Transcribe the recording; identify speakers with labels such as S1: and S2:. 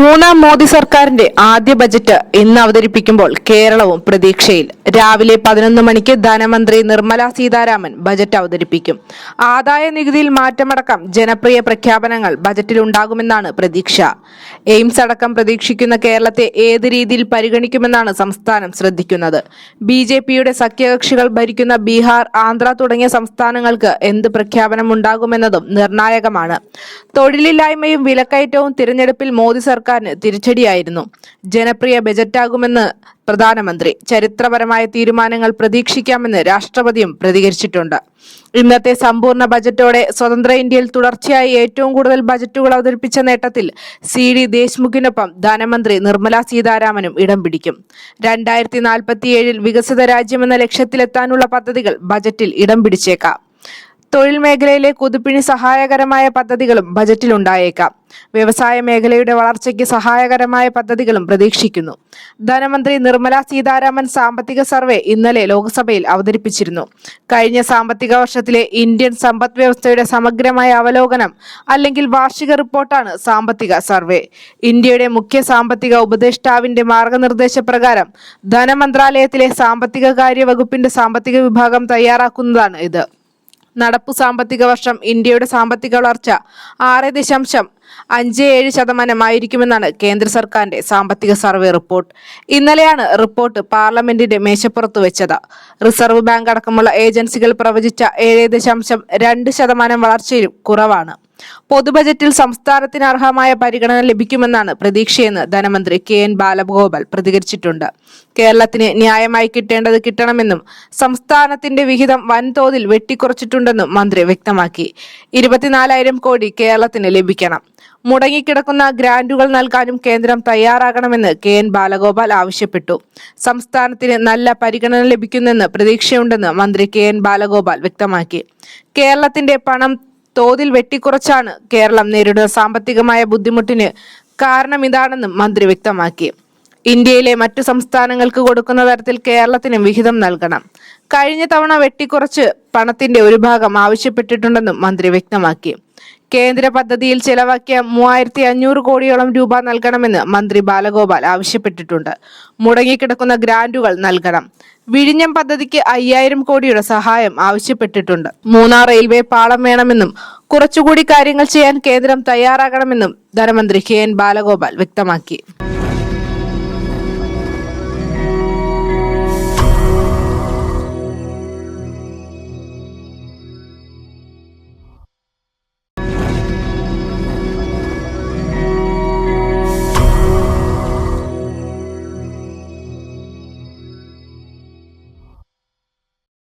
S1: മൂന്നാം മോദി സർക്കാരിന്റെ ആദ്യ ബജറ്റ് ഇന്ന് അവതരിപ്പിക്കുമ്പോൾ കേരളവും പ്രതീക്ഷയിൽ. രാവിലെ പതിനൊന്ന് മണിക്ക് ധനമന്ത്രി നിർമ്മല സീതാരാമൻ ബജറ്റ് അവതരിപ്പിക്കും. ആദായ നികുതിയിൽ മാറ്റമടക്കം ജനപ്രിയ പ്രഖ്യാപനങ്ങൾ ബജറ്റിലുണ്ടാകുമെന്നാണ് പ്രതീക്ഷ. എയിംസ് അടക്കം പ്രതീക്ഷിക്കുന്ന കേരളത്തെ ഏത് രീതിയിൽ പരിഗണിക്കുമെന്നാണ് സംസ്ഥാനം ശ്രദ്ധിക്കുന്നത്. ബി ജെ പിയുടെ സഖ്യകക്ഷികൾ ഭരിക്കുന്ന ബീഹാർ ആന്ധ്ര തുടങ്ങിയ സംസ്ഥാനങ്ങൾക്ക് എന്ത് പ്രഖ്യാപനം ഉണ്ടാകുമെന്നതും നിർണായകമാണ്. തൊഴിലില്ലായ്മയും വിലക്കയറ്റവും തിരഞ്ഞെടുപ്പിൽ മോദി സർക്കാരിന് തിരിച്ചടിയായിരുന്നു. ജനപ്രിയ ബജറ്റാകുമെന്ന് പ്രധാനമന്ത്രി. ചരിത്രപരമായ തീരുമാനങ്ങൾ പ്രതീക്ഷിക്കാമെന്ന് രാഷ്ട്രപതിയും പ്രതികരിച്ചിട്ടുണ്ട്. ഇന്നത്തെ സമ്പൂർണ ബജറ്റോടെ സ്വതന്ത്ര ഇന്ത്യയിൽ തുടർച്ചയായി ഏറ്റവും കൂടുതൽ ബജറ്റുകൾ അവതരിപ്പിച്ച നേട്ടത്തിൽ സി ഡി ദേശ്മുഖിനൊപ്പം ധനമന്ത്രി നിർമ്മല സീതാരാമനും ഇടം പിടിക്കും. രണ്ടായിരത്തി നാൽപ്പത്തിയേഴിൽ വികസിത രാജ്യമെന്ന ലക്ഷ്യത്തിലെത്താനുള്ള പദ്ധതികൾ ബജറ്റിൽ ഇടം പിടിച്ചേക്കാം. തൊഴിൽ മേഖലയിലെ കുതിപ്പിന് സഹായകരമായ പദ്ധതികളും ബജറ്റിലുണ്ടായേക്കാം. വ്യവസായ മേഖലയുടെ വളർച്ചയ്ക്ക് സഹായകരമായ പദ്ധതികളും പ്രതീക്ഷിക്കുന്നു. ധനമന്ത്രി നിർമ്മല സീതാരാമൻ സാമ്പത്തിക സർവേ ഇന്നലെ ലോക്സഭയിൽ അവതരിപ്പിച്ചിരുന്നു. കഴിഞ്ഞ സാമ്പത്തിക വർഷത്തിലെ ഇന്ത്യൻ സമ്പദ് വ്യവസ്ഥയുടെ സമഗ്രമായ അവലോകനം അല്ലെങ്കിൽ വാർഷിക റിപ്പോർട്ടാണ് സാമ്പത്തിക സർവേ. ഇന്ത്യയുടെ മുഖ്യ സാമ്പത്തിക ഉപദേഷ്ടാവിന്റെ മാർഗനിർദ്ദേശപ്രകാരം ധനമന്ത്രാലയത്തിലെ സാമ്പത്തിക കാര്യ വകുപ്പിന്റെ സാമ്പത്തിക വിഭാഗം തയ്യാറാക്കുന്നതാണ് ഇത്. നടപ്പു സാമ്പത്തിക വർഷം ഇന്ത്യയുടെ സാമ്പത്തിക വളർച്ച ആറ് ദശാംശം അഞ്ച് ഏഴ് ശതമാനമായിരിക്കുമെന്നാണ് കേന്ദ്ര സർക്കാരിന്റെ സാമ്പത്തിക സർവേ റിപ്പോർട്ട്. ഇന്നലെയാണ് റിപ്പോർട്ട് പാർലമെന്റിന്റെ മേശപ്പുറത്ത് വെച്ചത്. റിസർവ് ബാങ്ക് അടക്കമുള്ള ഏജൻസികൾ പ്രവചിച്ച ഏഴ് ദശാംശം രണ്ട് ശതമാനം വളർച്ചയിലും കുറവാണ്. പൊതുബജറ്റിൽ സംസ്ഥാനത്തിന് അർഹമായ പരിഗണന ലഭിക്കുമെന്നാണ് പ്രതീക്ഷയെന്ന് ധനമന്ത്രി കെ എൻ ബാലഗോപാൽ പ്രതികരിച്ചിട്ടുണ്ട്. കേരളത്തിന് ന്യായമായി കിട്ടേണ്ടത് കിട്ടണമെന്നും സംസ്ഥാനത്തിന്റെ വിഹിതം വൻതോതിൽ വെട്ടിക്കുറച്ചിട്ടുണ്ടെന്നും മന്ത്രി വ്യക്തമാക്കി. ഇരുപത്തിനാലായിരം കോടി കേരളത്തിന് ലഭിക്കണം. മുടങ്ങിക്കിടക്കുന്ന ഗ്രാന്റുകൾ നൽകാനും കേന്ദ്രം തയ്യാറാകണമെന്ന് കെ എൻ ബാലഗോപാൽ ആവശ്യപ്പെട്ടു. സംസ്ഥാനത്തിന് നല്ല പരിഗണന ലഭിക്കുന്നെന്ന് പ്രതീക്ഷയുണ്ടെന്ന് മന്ത്രി കെ എൻ ബാലഗോപാൽ വ്യക്തമാക്കി. കേരളത്തിന്റെ പണം തോതിൽ വെട്ടിക്കുറച്ചാണ് കേരളം നേരിടുന്ന സാമ്പത്തികമായ ബുദ്ധിമുട്ടിന് കാരണം ഇതാണെന്നും മന്ത്രി വ്യക്തമാക്കി. ഇന്ത്യയിലെ മറ്റു സംസ്ഥാനങ്ങൾക്ക് കൊടുക്കുന്ന തരത്തിൽ കേരളത്തിനും വിഹിതം നൽകണം. കഴിഞ്ഞ തവണ വെട്ടിക്കുറച്ച് പണത്തിന്റെ ഒരു ഭാഗം ആവശ്യപ്പെട്ടിട്ടുണ്ടെന്നും മന്ത്രി വ്യക്തമാക്കി. കേന്ദ്ര പദ്ധതിയിൽ ചെലവാക്കിയ മൂവായിരത്തി അഞ്ഞൂറ് കോടിയോളം രൂപ നൽകണമെന്ന് മന്ത്രി ബാലഗോപാൽ ആവശ്യപ്പെട്ടിട്ടുണ്ട്. മുടങ്ങിക്കിടക്കുന്ന ഗ്രാന്റുകൾ നൽകണം. വിഴിഞ്ഞം പദ്ധതിക്ക് അയ്യായിരം കോടിയുടെ സഹായം ആവശ്യപ്പെട്ടിട്ടുണ്ട്. മൂന്നാർ റെയിൽവേ പാളം വേണമെന്നും കുറച്ചുകൂടി കാര്യങ്ങൾ ചെയ്യാൻ കേന്ദ്രം തയ്യാറാകണമെന്നും ധനമന്ത്രി കെ എൻ ബാലഗോപാൽ വ്യക്തമാക്കി.